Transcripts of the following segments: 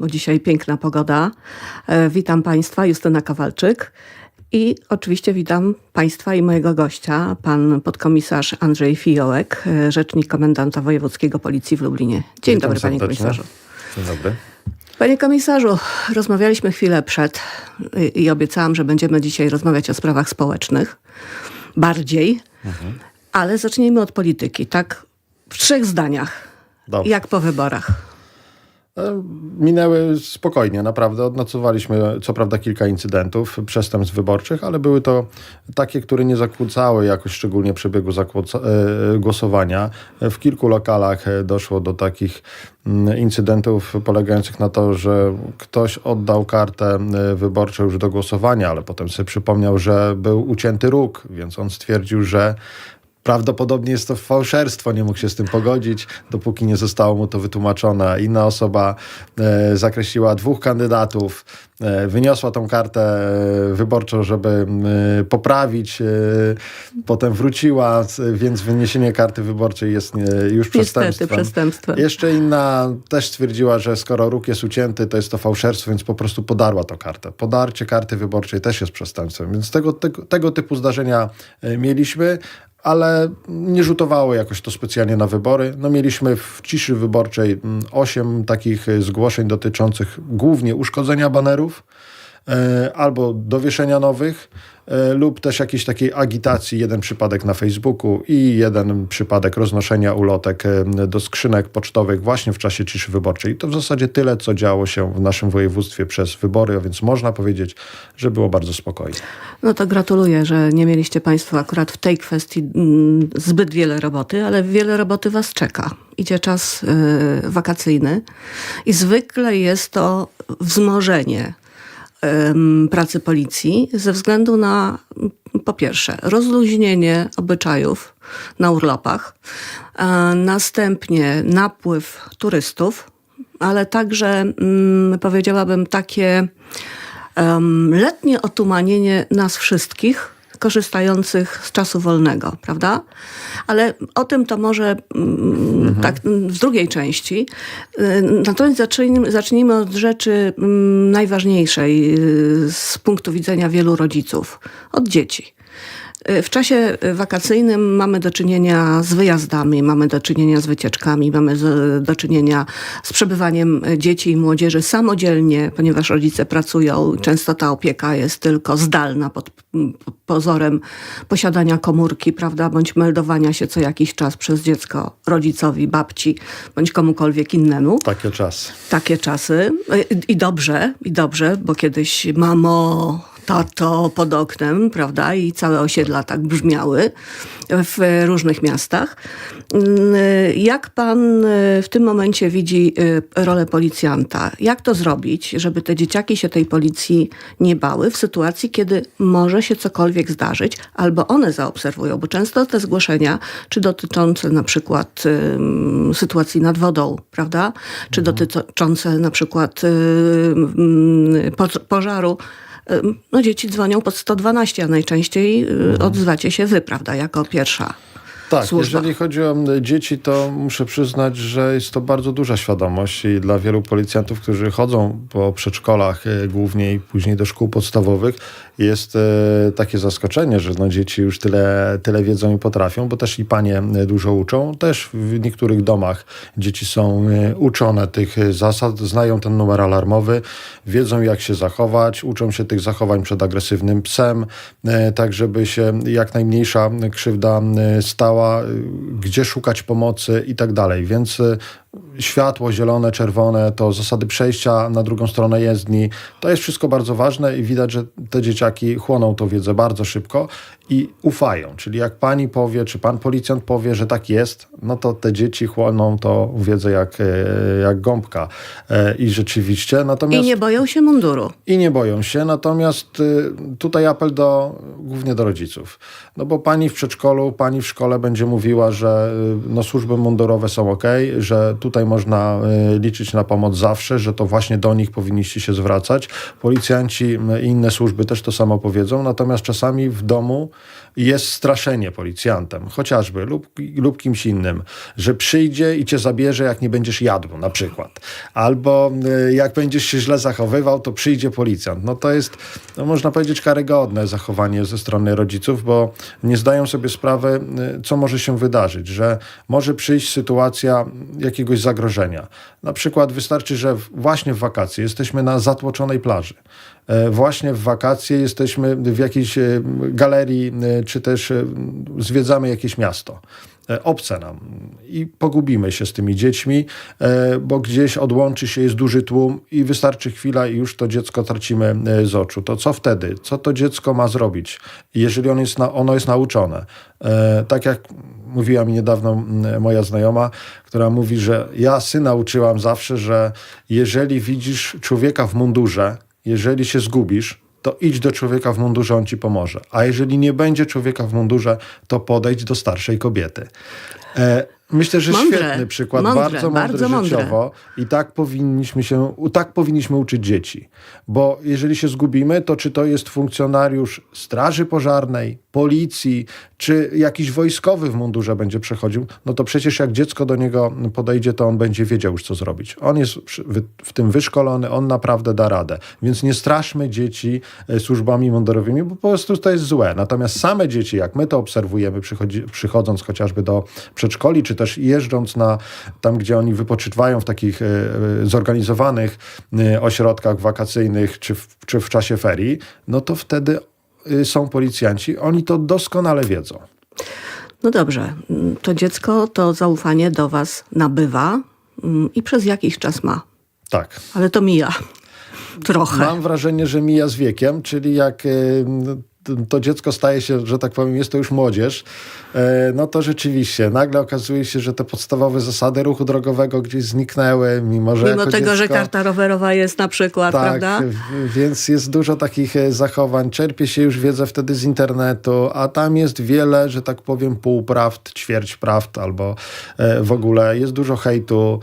bo dzisiaj piękna pogoda. E, Witam Państwa, Justyna Kowalczyk. I oczywiście witam Państwa i mojego gościa, pan podkomisarz Andrzej Fijołek, e, rzecznik komendanta wojewódzkiego policji w Lublinie. Dzień Witam dobry, panie serdecznie. komisarzu. Dzień dobry. Panie komisarzu, rozmawialiśmy chwilę przed i, i obiecałam, że będziemy dzisiaj rozmawiać o sprawach społecznych. Bardziej. Ale zacznijmy od polityki. Tak w trzech zdaniach. Dobrze. Jak po wyborach. E, Minęły spokojnie, naprawdę. Odnotowaliśmy co prawda kilka incydentów, przestępstw wyborczych, ale były to takie, które nie zakłócały jakoś szczególnie przebiegu e, głosowania. W kilku lokalach doszło do takich mm, incydentów polegających na to, że ktoś oddał kartę e, wyborczą już do głosowania, ale potem sobie przypomniał, że był ucięty róg, więc on stwierdził, że Prawdopodobnie jest to fałszerstwo, nie mógł się z tym pogodzić, dopóki nie zostało mu to wytłumaczone. Inna osoba e, zakreśliła dwóch kandydatów, e, wyniosła tą kartę e, wyborczą, żeby e, poprawić, e, potem wróciła, więc wyniesienie karty wyborczej jest e, już przestępstwem. przestępstwem. Jeszcze inna też stwierdziła, że skoro róg jest ucięty, to jest to fałszerstwo, więc po prostu podarła tą kartę. Podarcie karty wyborczej też jest przestępstwem, więc tego, tego, tego typu zdarzenia mieliśmy. Ale nie rzutowało jakoś to specjalnie na wybory. No mieliśmy w ciszy wyborczej mm, osiem takich e, zgłoszeń dotyczących głównie uszkodzenia banerów albo dowieszenia nowych, e, lub też jakiejś takiej agitacji, jeden przypadek na Facebooku i jeden przypadek roznoszenia ulotek e, do skrzynek pocztowych właśnie w czasie ciszy wyborczej. I to w zasadzie tyle, co działo się w naszym województwie przez wybory, a więc można powiedzieć, że było bardzo spokojnie. No to gratuluję, że nie mieliście Państwo akurat w tej kwestii mm, zbyt wiele roboty, ale wiele roboty Was czeka. Idzie czas wakacyjny i zwykle jest to wzmożenie pracy policji ze względu na po pierwsze rozluźnienie obyczajów na urlopach, a następnie napływ turystów, ale także mm, powiedziałabym takie letnie otumanienie nas wszystkich korzystających z czasu wolnego, prawda? Ale o tym to może mm, tak mm, w drugiej części. Y, Natomiast zacznijmy, zacznijmy od rzeczy mm, najważniejszej y, z punktu widzenia wielu rodziców, od dzieci. Y, W czasie y, wakacyjnym mamy do czynienia z wyjazdami, mamy do czynienia z wycieczkami, mamy z, do czynienia z przebywaniem y, dzieci i młodzieży samodzielnie, ponieważ rodzice pracują. Często ta opieka jest tylko zdalna pod pozorem posiadania komórki, prawda, bądź meldowania się co jakiś czas przez dziecko rodzicowi, babci, bądź komukolwiek innemu Takie czasy. takie czasy. I dobrze, i dobrze, bo kiedyś mamo, tato pod oknem, prawda? I całe osiedla tak brzmiały w różnych miastach. Mm, Jak pan y, w tym momencie widzi y, rolę policjanta? Jak to zrobić, żeby te dzieciaki się tej policji nie bały w sytuacji, kiedy może się cokolwiek zdarzyć, albo one zaobserwują, bo często te zgłoszenia, czy dotyczące na przykład ym, sytuacji nad wodą, prawda, czy dotyczące na przykład pożaru, no dzieci dzwonią pod 112, a najczęściej y, odzywacie się wy, prawda, jako pierwsza Tak, służba. jeżeli chodzi o dzieci, to muszę przyznać, że jest to bardzo duża świadomość i dla wielu policjantów, którzy chodzą po przedszkolach e, głównie i później do szkół podstawowych, jest e, takie zaskoczenie, że no, dzieci już tyle, tyle wiedzą i potrafią, bo też i panie e, dużo uczą. Też w niektórych domach dzieci są uczone tych zasad, znają ten numer alarmowy, wiedzą jak się zachować, uczą się tych zachowań przed agresywnym psem, tak żeby się jak najmniejsza krzywda stała, e, gdzie szukać pomocy i tak dalej. Więc e, światło zielone, czerwone, to zasady przejścia na drugą stronę jezdni, to jest wszystko bardzo ważne i widać, że te dzieciaki chłoną tą wiedzę bardzo szybko i ufają. Czyli jak pani powie, czy pan policjant powie, że tak jest, no to te dzieci chłoną tą wiedzę jak, e, jak gąbka. I rzeczywiście, natomiast... I nie boją się munduru. I nie boją się, natomiast y, tutaj apel do, głównie do rodziców. No bo pani w przedszkolu, pani w szkole będzie będzie mówiła, że y, no, służby mundurowe są ok, że tutaj można y, liczyć na pomoc zawsze, że to właśnie do nich powinniście się zwracać. Policjanci y, i inne służby też to samo powiedzą, natomiast czasami w domu jest straszenie policjantem, chociażby, lub, lub kimś innym, że przyjdzie i cię zabierze, jak nie będziesz jadł, na przykład. Albo jak będziesz się źle zachowywał, to przyjdzie policjant. No to jest, no, można powiedzieć, karygodne zachowanie ze strony rodziców, bo nie zdają sobie sprawy, co może się wydarzyć, że może przyjść sytuacja jakiegoś zagrożenia. Na przykład wystarczy, że właśnie w wakacje jesteśmy na zatłoczonej plaży. E, Właśnie w wakacje jesteśmy w jakiejś e, galerii, e, czy też zwiedzamy jakieś miasto obce nam i pogubimy się z tymi dziećmi, e, bo gdzieś odłączy się, jest duży tłum i wystarczy chwila i już to dziecko tracimy e, z oczu. To co wtedy? Co to dziecko ma zrobić, jeżeli on jest na, ono jest nauczone? E, Tak jak mówiła mi niedawno moja znajoma, która mówi, że ja syna uczyłam zawsze, że jeżeli widzisz człowieka w mundurze, jeżeli się zgubisz, to idź do człowieka w mundurze, on ci pomoże. A jeżeli nie będzie człowieka w mundurze, to podejdź do starszej kobiety. E, myślę, że Mądre, świetny przykład, mądre, bardzo mądry bardzo mądre. życiowo i tak powinniśmy się, tak powinniśmy uczyć dzieci. Bo jeżeli się zgubimy, to czy to jest funkcjonariusz straży pożarnej, policji, czy jakiś wojskowy w mundurze będzie przechodził, no to przecież jak dziecko do niego podejdzie, to on będzie wiedział już, co zrobić. On jest w tym wyszkolony, on naprawdę da radę. Więc nie straszmy dzieci e, służbami mundurowymi, bo po prostu to jest złe. Natomiast same dzieci, jak my to obserwujemy, przychodzi, przychodząc chociażby do przedszkoli, czy też jeżdżąc na tam, gdzie oni wypoczywają w takich e, e, zorganizowanych e, ośrodkach wakacyjnych, czy w, czy w czasie ferii, no to wtedy e, są policjanci, oni to doskonale wiedzą. No dobrze, mm, to dziecko to zaufanie do was nabywa mm, i przez jakiś czas ma, Tak. ale to mija. Trochę. Mam wrażenie, że mija z wiekiem, czyli jak to dziecko staje się, że tak powiem, jest to już młodzież, e, no to rzeczywiście nagle okazuje się, że te podstawowe zasady ruchu drogowego gdzieś zniknęły, mimo że Mimo tego, że dziecko, karta rowerowa jest na przykład, tak, prawda? więc jest dużo takich e, zachowań. Czerpie się już wiedzę wtedy z internetu, a tam jest wiele, że tak powiem, półprawd, ćwierć prawd albo e, w ogóle jest dużo hejtu,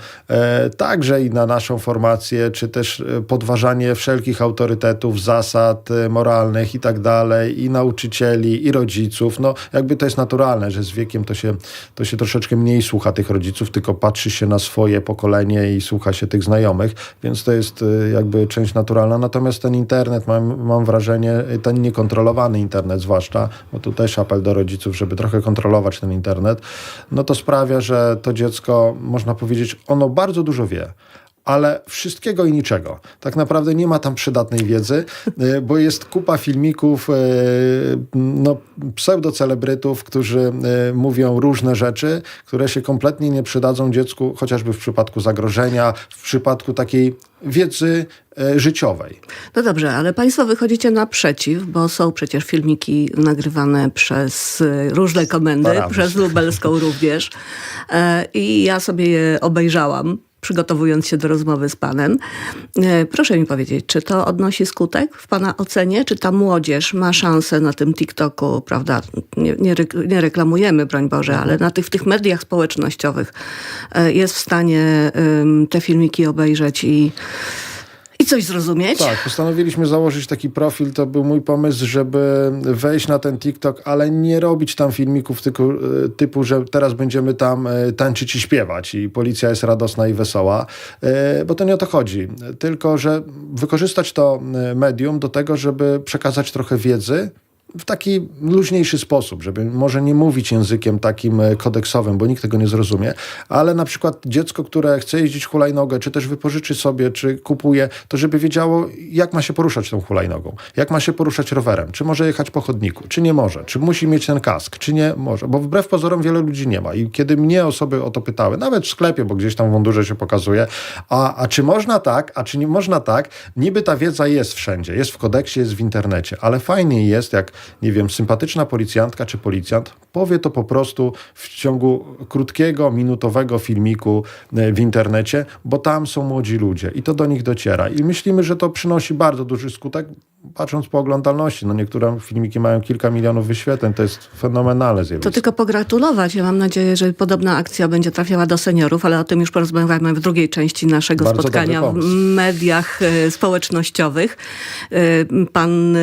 także i na naszą formację, czy też podważanie wszelkich autorytetów, zasad moralnych i tak dalej, i nauczycieli, i rodziców. No jakby to jest naturalne, że z wiekiem to się, to się troszeczkę mniej słucha tych rodziców, tylko patrzy się na swoje pokolenie i słucha się tych znajomych, więc to jest y, jakby część naturalna. Natomiast ten internet, mam, mam wrażenie, y, ten niekontrolowany internet zwłaszcza, bo tu też apel do rodziców, żeby trochę kontrolować ten internet, no to sprawia, że to dziecko, można powiedzieć, ono bardzo dużo wie. Ale wszystkiego i niczego. Tak naprawdę nie ma tam przydatnej wiedzy, y, bo jest kupa filmików y, no, pseudocelebrytów, którzy y, mówią różne rzeczy, które się kompletnie nie przydadzą dziecku, chociażby w przypadku zagrożenia, w przypadku takiej wiedzy życiowej. No dobrze, ale Państwo wychodzicie naprzeciw, bo są przecież filmiki nagrywane przez różne komendy, przez lubelską również. E, I ja sobie je obejrzałam, przygotowując się do rozmowy z Panem. E, Proszę mi powiedzieć, czy to odnosi skutek w Pana ocenie? Czy ta młodzież ma szansę na tym TikToku, prawda? Nie, nie, nie reklamujemy, broń Boże, ale na tych, w tych mediach społecznościowych e, jest w stanie te filmiki obejrzeć i coś zrozumieć? Tak, postanowiliśmy założyć taki profil. To był mój pomysł, żeby wejść na ten TikTok, ale nie robić tam filmików typu, e, typu że teraz będziemy tam e, tańczyć i śpiewać i policja jest radosna i wesoła, e, bo to nie o to chodzi. Tylko, że wykorzystać to medium do tego, żeby przekazać trochę wiedzy, w taki luźniejszy sposób, żeby może nie mówić językiem takim e, kodeksowym, bo nikt tego nie zrozumie, ale na przykład dziecko, które chce jeździć hulajnogę, czy też wypożyczy sobie, czy kupuje, to żeby wiedziało, jak ma się poruszać tą hulajnogą, jak ma się poruszać rowerem, czy może jechać po chodniku, czy nie może, czy musi mieć ten kask, czy nie może, bo wbrew pozorom wiele ludzi nie ma. I kiedy mnie osoby o to pytały, nawet w sklepie, bo gdzieś tam w mundurze się pokazuje, a, a czy można tak, a czy nie można tak, niby ta wiedza jest wszędzie, jest w kodeksie, jest w internecie, ale fajniej jest, jak nie wiem, sympatyczna policjantka czy policjant powie to po prostu w ciągu krótkiego, minutowego filmiku e, w internecie, bo tam są młodzi ludzie i to do nich dociera. I myślimy, że to przynosi bardzo duży skutek, patrząc po oglądalności, no niektóre filmiki mają kilka milionów wyświetleń, to jest fenomenalne To zjawisko. tylko pogratulować. Ja mam nadzieję, że podobna akcja będzie trafiała do seniorów, ale o tym już porozmawiamy w drugiej części naszego Bardzo spotkania w mediach e, społecznościowych. E, Pan e,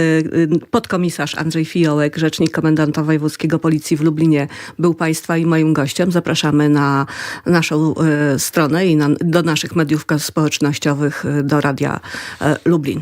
podkomisarz Andrzej Fiołek, rzecznik komendanta wojewódzkiego policji w Lublinie, był Państwa i moim gościem. Zapraszamy na naszą stronę i na, do naszych mediów społecznościowych, do Radia Lublin.